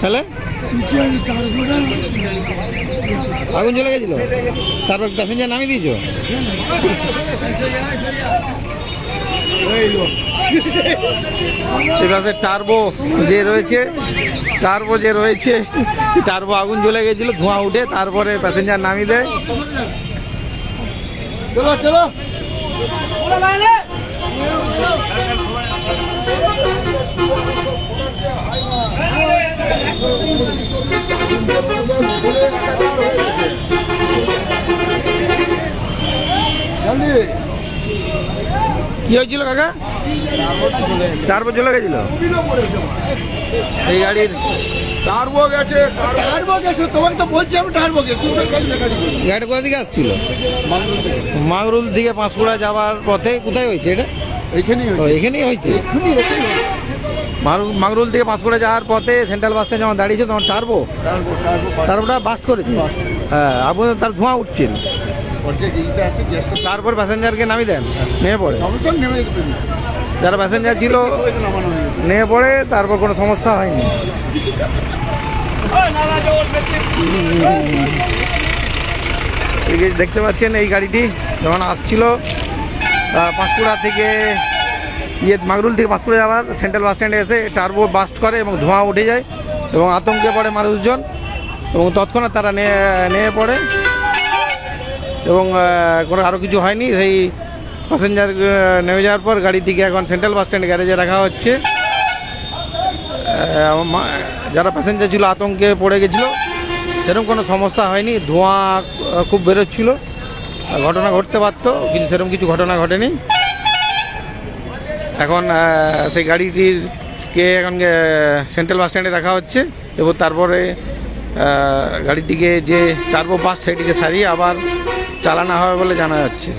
তাহলে আগুন চলে গেছিল? তারপর প্যাসেঞ্জার নামিয়ে দিয়েছ? এবারে টার্বো যে রয়েছে টার্বো যে রয়েছে টার্বো আগুন জ্বলে গেছিল ধোঁয়া উঠে তারপরে প্যাসেঞ্জার নামিয়ে দেয়। চলো চলো। কি হয়েছিল কাকা? টার্বো চলে গেছিল? এই গাড়ির? টার্বো গেছে টার্বো গেছে তোমাকে তো বলছি আমি টার্বো গেছে গাড়ি কোথা থেকে আসছিল? মাগরুল থেকে। পাঁশকুড়া যাওয়ার পথে কোথায় হয়েছে এটা? এইখানেই ও এখানেই হয়েছে? মাগরুল- থেকে পাঁশকুড়া যাওয়ার পথে সেন্ট্রাল বাস যখন দাঁড়িয়েছে তখন টার্বো টার্বো টার্বো টার্বোটা বাস্ট করেছে? হ্যাঁ আপনি তার ধোঁয়া উঠছিল আছে গ্যাসটা তারপর প্যাসেঞ্জারকে নামিয়ে দেন নেমে পড়ে। নেমে যারা প্যাসেঞ্জার ছিল নেমে পড়ে তারপর কোনো সমস্যা হয়নি। দেখতে পাচ্ছেন এই গাড়িটি যখন আসছিল পাঁশকুড়া থেকে ইয়ে মাগরুল থেকে পাঁশকুড়া যাওয়ার সেন্ট্রাল বাস স্ট্যান্ডে এসে টার্বো বাস্ট করে এবং ধোঁয়া উঠে যায় এবং আতঙ্কে পড়ে মানুষজন এবং তৎক্ষণাৎ তারা নেমে পড়ে। এবং কোনো আরও কিছু হয়নি। সেই প্যাসেঞ্জার নেমে যাওয়ার পর গাড়িটিকে এখন সেন্ট্রাল বাস স্ট্যান্ড গ্যারেজে রাখা হচ্ছে। যারা প্যাসেঞ্জার ছিল আতঙ্কে পড়ে গেছিল। সেরকম কোনো সমস্যা হয়নি। ধোঁয়া খুব বেরোচ্ছিল। ঘটনা ঘটতে পারতো কিন্তু সেরকম কিছু ঘটনা ঘটেনি। এখন সেই গাড়িটির কে এখন সেন্ট্রাল বাস স্ট্যান্ডে রাখা হচ্ছে। এবং তারপরে আহ, গাড়িটিকে যে টার্বো বাস সেটিকে সারিয়ে আবার চালানো হবে বলে জানা যাচ্ছে।